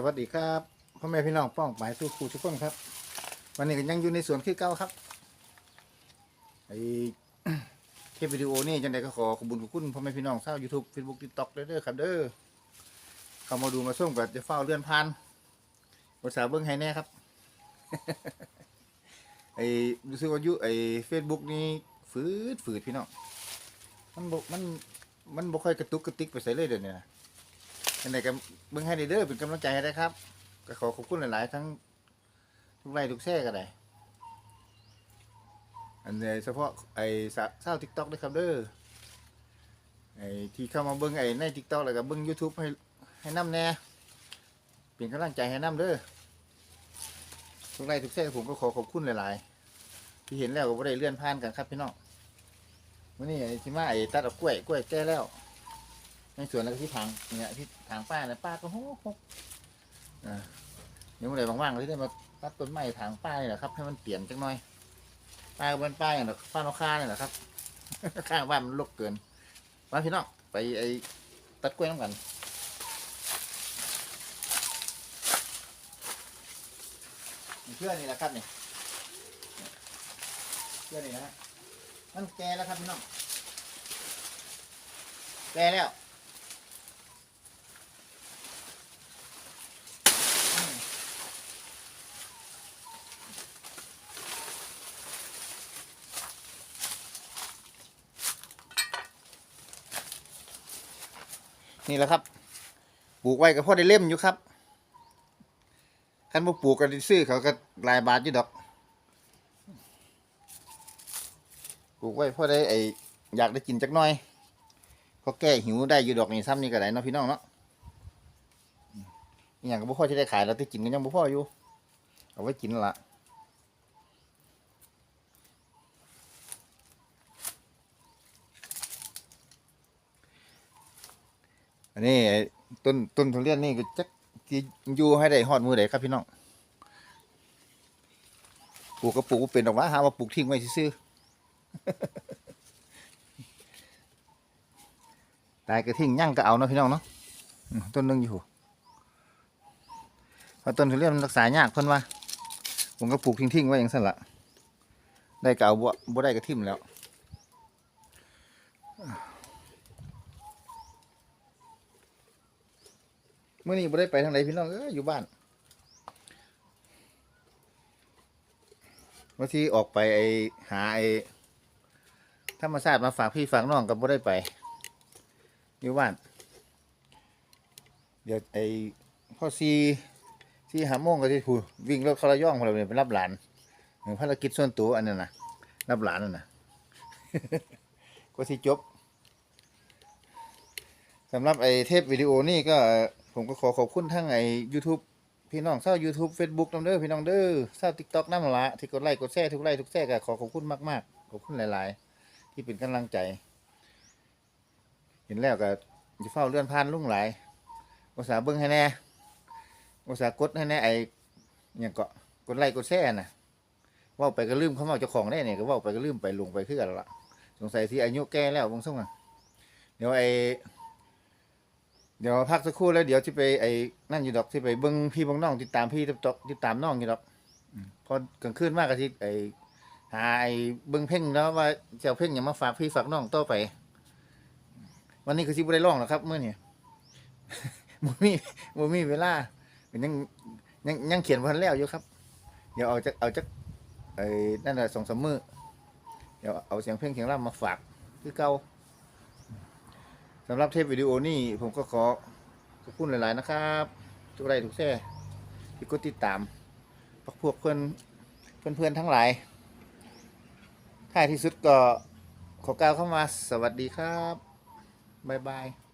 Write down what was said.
สวัสดีครับพ่อแม่พี่น้องป้องหมายสู้ครูทุกคนครับ วันนี้ก็ยังอยู่ในสวนขี้เก้าครับไอคลิปวิดีโอนี่จังใดก็ขอขอบคุญขอบคุณพ่อแม่พี่น้องชาวยูทูบเฟซบุ๊กติ๊กต็อกเด้อครับเด้อเข้ามาดูมาส้มกับจะเฝ้าเลื่อนพันภาษาเบิ้งให้แน่ครับไอรู้สึกว่ายุไอเฟซบุ๊กนี่ฝืดฝืดพี่น้องมันบมันมันบ่ค่อยกระตุกกระติกไปใส่เลยเดี๋ยวนี้นะ ยังไงก็เบิ่งให้ได้เด้อเป็นกำลังใจให้ได้ครับ ก็ขอขอบคุณหลาย ๆ ทั้งทุกไลค์ทุกแช่ก็ได้อันนี้เฉพาะไอ้สาวสาวทิกตอกด้วยครับเด้อไอ้ที่เข้ามาเบิ่งไอ้ในทิกตอกแล้วก็เบิ่ง YouTube ให้ให้น้ำแน่เป็นกำลังใจให้น้ำเด้อทุกไลค์ทุกแช่ผมก็ขอขอบคุณหลาย ๆ ที่เห็นแล้วก็บ่ได้เลื่อนผ่านกันครับพี่น้องวันนี้ไอ้ที่มาไอ้ตัดเอากล้วยกล้วยแก้แล้ว ในสวนแล้วก็ที่ทางเนี่ยที่ทางป้าเนี่ยป้าก็โหกอ่าเดี๋ยวเมื่อไหร่ว่างๆเลยได้มาตัดต้นไม้ทางป้าเนี่ยแหละครับ ให้มันเปลี่ยนจังหน่อยป้าก็เป็นป้าอย่างเดียวป้านกค้าเนี่ยแหละครับข้างบ้านมันรกเกินมาพี่น้องไปไอ้ตัดกล้วยน้ำกันเพื่อนนี่แหละครับเนี่ยเพื่อนนี่นะฮะมันแก่แล้วครับพี่น้องแก่แล้ว นี่แหละครับ ปลูกไว้ก็พอได้เล่มอยู่ครับคันบ่ปลูกกันซื้อเขาก็หลายบาทอยู่ดอก ปลูกไว้พอได้ไออยากได้กินจักหน่อยเขาแก้หิวได้อยู่ดอกนี่ซ้ำนี่ก็ได้เนาะพี่น้องเนาะอย่างก็บ่พอที่ได้ขายแล้วที่กินก็ยังบ่พออยู่ เอาไว้กินละ อันนี้ต้นต้นทุเรียนนี่ก็จักสิอยู่ให้ได้ฮอดมือใดครับพี่น้องปลูกก็ปลูกเป็นดอกว่าหาว่าปลูกทิ้งไว้ซื่อตายก็ทิ้งยั่งก็เอาเนาะพี่น้องเนาะต้นนึงอยู่เพราะต้นทุเรียนมันรักษายากเพิ่นว่าผมก็ปลูกทิ้งๆไว้อย่างสั่นละได้ก็เอาบ่บ่ได้ก็ทิ่มแล้ว มื่อนี้บ่ได้ไปทางไหนพี่น้องเอ้ยอยู่บ้านวันที่ออกไปไอหาไอธรรมชาติมาฝากพี่ฝากน้องก็บ่ได้ไป อยู่บ้าน เดี๋ยวไอพ่อซีซีหาโมงก็ที่พูวิ่งรถเขาระย่องพองเราเนี่ยไปรับหลานเหมือนภารกิจส่วนตัวอันนั้นนะรับหลานนั่นนะก็ที่จบสำหรับไอเทปวิดีโอนี่ก็ ผมก็ขอขอบคุณทั้งไอ้ YouTube พี่น้องเศร้า YouTube Facebook น้ำเด้อพี่น้องเด้อเศร้า TikTok น้ำละที่กดไลค์กดแชร์ทุกไลค์ทุกแชร์ก็ขอขอบคุณมากๆขอบคุณหลาย ๆ ที่เป็นกำลังใจ เห็นแล้วก็จะเฝ้าเลื่อนผ่านลุ่งหลายอุตสาห์เบิ้งให้แน่อุตสาห์กดให้แน่ไอ้อย่างเก็กดไลค์กดแชร์น่ะว่าไปก็ลืมเขามาเจ้าของได้เนี่ยก็ว่าไปก็ลืมไปลงไปคือกันละสงสัยที่อายุแก่แล้วบางส่งอะเดี๋ยวไอ้ เดี๋ยวพักสักครู่แล้วเดี๋ยวที่ไปไอ้นั่นอยู่ดอกที่ไปเบิ้งพี่เบิ้งน้องติดตามพี่ติดตอกติดตามน้องอยู่ดอกอืมพอกลางคืนมากก็ที่ไอ้หาไอ้เบิ้งเพ่งแล้วว่าเจ้าเพ่งอย่ามาฝากพี่ฝากน้องต่อไป วันนี้ก็สิบ่ได้ร้องหรอกครับเมื่อนี่ บ่มีบ่มีเวลายังยังยังเขียนพันแล้วอยู่ครับ เดี๋ยวเอาจักเอาจักไอ้นั่นแหละสองสามมือเดี๋ยวเอาเสียงเพลงเสียงร่ำมาฝากคือเก่า สำหรับเทปวิดีโอนี้ผมก็ขอขอบคุณหลาย ๆ นะครับ ทุกไรทุกแท่ที่กดติดตามพักพวกเพื่อนเพื่อนเพื่อนๆทั้งหลายท้ายที่สุดก็ขอกล่าวเข้ามาสวัสดีครับ บ๊ายบาย